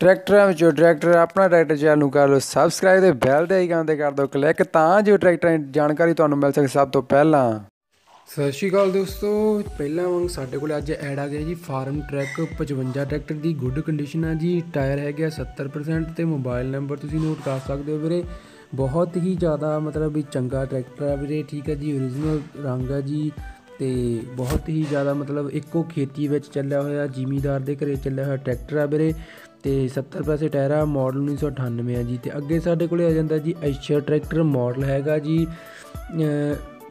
ਟਰੈਕਟਰਾਂ ਵਿੱਚੋਂ ਟਰੈਕਟਰ ਆਪਣਾ ਟਰੈਕਟਰ ਚੈਨਲ ਨੂੰ ਕਰ ਲਓ ਸਬਸਕ੍ਰਾਈਬ ਤੇ ਬੈਲ ਦੇ ਆਈਕਨ ਤੇ ਕਰ ਦਿਓ ਕਲਿੱਕ ਤਾਂ ਜੋ ਟਰੈਕਟਰਾਂ ਦੀ ਜਾਣਕਾਰੀ ਤੁਹਾਨੂੰ ਮਿਲ ਸਕੇ ਸਭ ਤੋਂ ਪਹਿਲਾਂ। ਸਤਿ ਸ਼੍ਰੀ ਅਕਾਲ ਦੋਸਤੋ, ਪਹਿਲਾਂ ਵਾਂਗ ਸਾਡੇ ਕੋਲ ਅੱਜ ਐਡ ਆ ਗਿਆ ਜੀ, ਫਾਰਮ ਟਰੈਕ 55 ਟਰੈਕਟਰ ਦੀ ਗੁੱਡ ਕੰਡੀਸ਼ਨ ਆ ਜੀ ਟਾਇਰ ਹੈਗੇ ਆ 70% ਤੇ ਮੋਬਾਈਲ ਨੰਬਰ ਤੁਸੀਂ ਨੋਟ ਕਰ ਸਕਦੇ ਹੋ ਵੀਰੇ। ਬਹੁਤ ਹੀ ਜ਼ਿਆਦਾ ਮਤਲਬ ਵੀ ਚੰਗਾ ਟਰੈਕਟਰ ਆ ਵੀਰੇ, ਠੀਕ ਹੈ ਜੀ ਓਰੀਜਨਲ ਰੰਗ ਆ ਜੀ, ਤੇ ਬਹੁਤ ਹੀ ਜ਼ਿਆਦਾ ਮਤਲਬ ਇੱਕੋ ਖੇਤੀ ਵਿੱਚ ਚੱਲਿਆ ਹੋਇਆ, ਜ਼ਿਮੀਦਾਰ ਦੇ ਘਰੇ ਚੱਲਿਆ ਹੋਇਆ ਟਰੈਕਟਰ ਆ ਵੀਰੇ। ਤੇ 70 ਪੈਸੇ ਟਾਇਰ ਆ ਮਾਡਲ 1998 ਆ ਜੀ। ਤੇ ਅੱਗੇ ਸਾਡੇ ਕੋਲੇ ਆ ਜਾਂਦਾ ਜੀ ਐਸ਼ਰ ਟਰੈਕਟਰ ਮਾਡਲ ਹੈਗਾ ਜੀ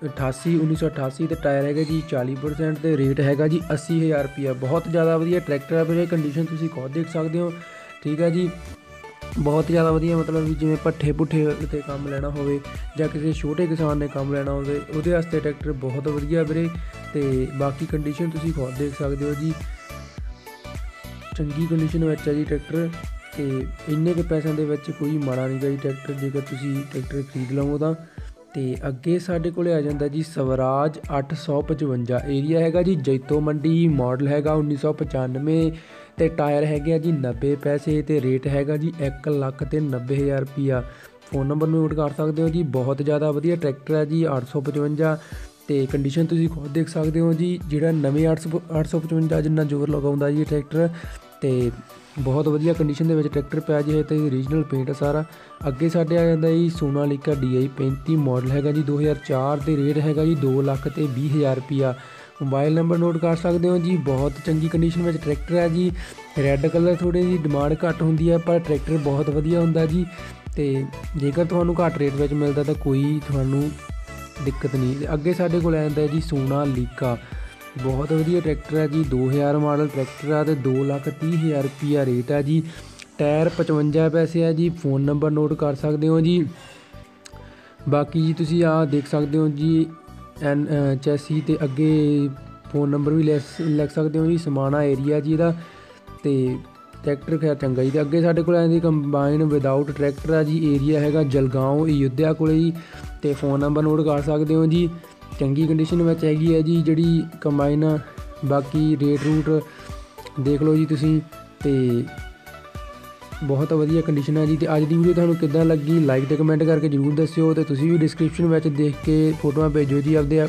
88 1988 ਤੇ ਟਾਇਰ ਹੈਗਾ ਜੀ 40% ਤੇ ਰੇਟ ਹੈਗਾ ਜੀ 80000 ਰੁਪਿਆ ਬਹੁਤ ਜ਼ਿਆਦਾ ਵਧੀਆ ਟਰੈਕਟਰ ਆ ਵੀਰੇ ਕੰਡੀਸ਼ਨ ਤੁਸੀਂ ਖੁਦ ਦੇਖ ਸਕਦੇ ਹੋ। ਠੀਕ ਹੈ ਜੀ। ਬਹੁਤ ਜ਼ਿਆਦਾ ਵਧੀਆ ਮਤਲਬ ਵੀ ਜਿਵੇਂ ਪੱਠੇ ਪੁੱਠੇ ਤੇ ਕੰਮ ਲੈਣਾ ਹੋਵੇ ਜਾਂ ਕਿਸੇ ਛੋਟੇ ਕਿਸਾਨ ਨੇ ਕੰਮ ਲੈਣਾ ਹੋਵੇ, ਉਹਦੇ ਵਾਸਤੇ ਟਰੈਕਟਰ ਬਹੁਤ ਵਧੀਆ ਵੀਰੇ। ਤੇ ਬਾਕੀ ਕੰਡੀਸ਼ਨ ਤੁਸੀਂ ਖੁਦ ਦੇਖ ਸਕਦੇ ਹੋ ਜੀ। ਚੰਗੀ ਕੰਡੀਸ਼ਨ ਵਿੱਚ ਹੈ ਜੀ ਟਰੈਕਟਰ ਤੇ ਇੰਨੇ ਕੁ ਪੈਸਿਆਂ ਦੇ ਵਿੱਚ ਕੋਈ ਮਾੜਾ ਨਹੀਂ ਗਾ ਜੀ ਟਰੈਕਟਰ ਜੇਕਰ ਤੁਸੀਂ ਟਰੈਕਟਰ ਖਰੀਦ ਲਵੋ ਤਾਂ। ਤੇ ਅੱਗੇ ਸਾਡੇ ਕੋਲੇ ਆ ਜਾਂਦਾ ਜੀ ਸਵਰਾਜ 855 ਏਰੀਆ ਹੈਗਾ ਜੀ, ਜੈਤੋ ਮੰਡੀ ਮਾਡਲ ਹੈਗਾ 1995 ਤੇ ਟਾਇਰ ਹੈਗੇ ਆ ਜੀ 90 ਪੈਸੇ ਤੇ ਰੇਟ ਹੈਗਾ ਜੀ 1 ਲੱਖ ਤੇ 90000 ਰੁਪਿਆ ਫੋਨ ਨੰਬਰ ਨੋਟ ਕਰ ਸਕਦੇ ਹੋ ਜੀ, ਬਹੁਤ ਜ਼ਿਆਦਾ ਵਧੀਆ ਟਰੈਕਟਰ ਹੈ ਜੀ 855 ਤੇ ਕੰਡੀਸ਼ਨ ਤੁਸੀਂ ਖੁਦ ਦੇਖ ਸਕਦੇ ਹੋ ਜੀ, ਜਿਹੜਾ ਨਵੇਂ 855 ਜਿੰਨਾ ਜ਼ੋਰ ਲਗਾਉਂਦਾ ਜੀ ਟਰੈਕਟਰ ਤੇ ਬਹੁਤ ਵਧੀਆ ਕੰਡੀਸ਼ਨ ਦੇ ਵਿੱਚ ਟਰੈਕਟਰ ਪਿਆ ਜੀ ਹੈ ਤੇ ਰੀਜਨਲ ਪੇਂਟ ਸਾਰਾ। ਅੱਗੇ ਸਾਡੇ ਆ ਜਾਂਦਾ ਜੀ ਸੋਨਾਲੀਕਾ DI 35 ਮਾਡਲ ਹੈਗਾ ਜੀ 2004 ਤੇ ਰੇਟ ਹੈਗਾ ਜੀ 2 ਲੱਖ ਤੇ 20000 ਰੁਪਿਆ ਮੋਬਾਈਲ ਨੰਬਰ ਨੋਟ ਕਰ ਸਕਦੇ ਹੋ ਜੀ, ਬਹੁਤ ਚੰਗੀ ਕੰਡੀਸ਼ਨ ਵਿੱਚ ਟਰੈਕਟਰ ਹੈ ਜੀ। ਰੈੱਡ ਕਲਰ ਥੋੜੀ ਜੀ ਡਿਮਾਂਡ ਘੱਟ ਹੁੰਦੀ ਹੈ ਪਰ ਟਰੈਕਟਰ ਬਹੁਤ ਵਧੀਆ ਹੁੰਦਾ ਜੀ। ਤੇ ਜੇਕਰ ਤੁਹਾਨੂੰ ਘੱਟ ਰੇਟ ਵਿੱਚ ਮਿਲਦਾ ਤਾਂ ਕੋਈ ਤੁਹਾਨੂੰ ਦਿੱਕਤ ਨਹੀਂ। ਅੱਗੇ ਸਾਡੇ ਕੋਲ ਆਉਂਦਾ ਜੀ ਸੋਨਾ ਲੀਕਾ ਬਹੁਤ ਵਧੀਆ ਟਰੈਕਟਰ ਹੈ ਜੀ 2000 ਮਾਡਲ ਟਰੈਕਟਰ ਆ ਤੇ 2 ਲੱਖ 30000 ਰੁਪਿਆ ਰੇਟ ਹੈ ਜੀ। ਟਾਇਰ 55 ਪੈਸੇ ਆ ਜੀ, ਫੋਨ ਨੰਬਰ ਨੋਟ ਕਰ ਸਕਦੇ ਹੋ ਜੀ। ਬਾਕੀ ਜੀ ਤੁਸੀਂ ਆ ਦੇਖ ਸਕਦੇ ਹੋ ਜੀ, ਐਨ ਚੈਸੀ ਤੇ ਅੱਗੇ ਫੋਨ ਨੰਬਰ ਵੀ ਲੈ ਸਕਦੇ ਹੋ ਜੀ, ਸਮਾਣਾ ਏਰੀਆ ਜੀ ਇਹਦਾ। ਤੇ ਟਰੈਕਟਰ ਖੈਰ ਚੰਗਾ ਜੀ, ਤੇ ਅੱਗੇ ਸਾਡੇ ਕੋਲ ਆਂਦੀ ਕੰਬਾਈਨ ਵਿਦਆਊਟ ਟਰੈਕਟਰ ਆ ਜੀ, ਏਰੀਆ ਹੈਗਾ ਜਲਗਾਉਂ, ਅਯੁੱਧਿਆ ਕੋਲੇ ਜੀ। ਤੇ ਫੋਨ ਨੰਬਰ ਨੋਟ ਕਰ ਸਕਦੇ ਹੋ ਜੀ। ਚੰਗੀ ਕੰਡੀਸ਼ਨ ਵਿੱਚ ਹੈਗੀ ਹੈ ਜੀ, ਜਿਹੜੀ ਕੰਬਾਈਨ ਬਾਕੀ ਰੇਟ ਰੂਟ ਦੇਖ ਲਓ ਜੀ ਤੁਸੀਂ ਤੇ ਬਹੁਤ ਵਧੀਆ ਕੰਡੀਸ਼ਨ ਹੈ ਜੀ ਤੇ ਅੱਜ ਦੀ ਵੀਡੀਓ ਤੁਹਾਨੂੰ ਕਿੱਦਾਂ ਲੱਗੀ? ਲਾਈਕ ਤੇ ਕਮੈਂਟ ਕਰਕੇ ਜਰੂਰ ਦੱਸਿਓ ਤੇ ਤੁਸੀਂ ਵੀ ਡਿਸਕ੍ਰਿਪਸ਼ਨ ਵਿੱਚ ਦੇਖ ਕੇ ਫੋਟੋਆਂ ਭੇਜੋ ਜੀ ਆਪਦੇ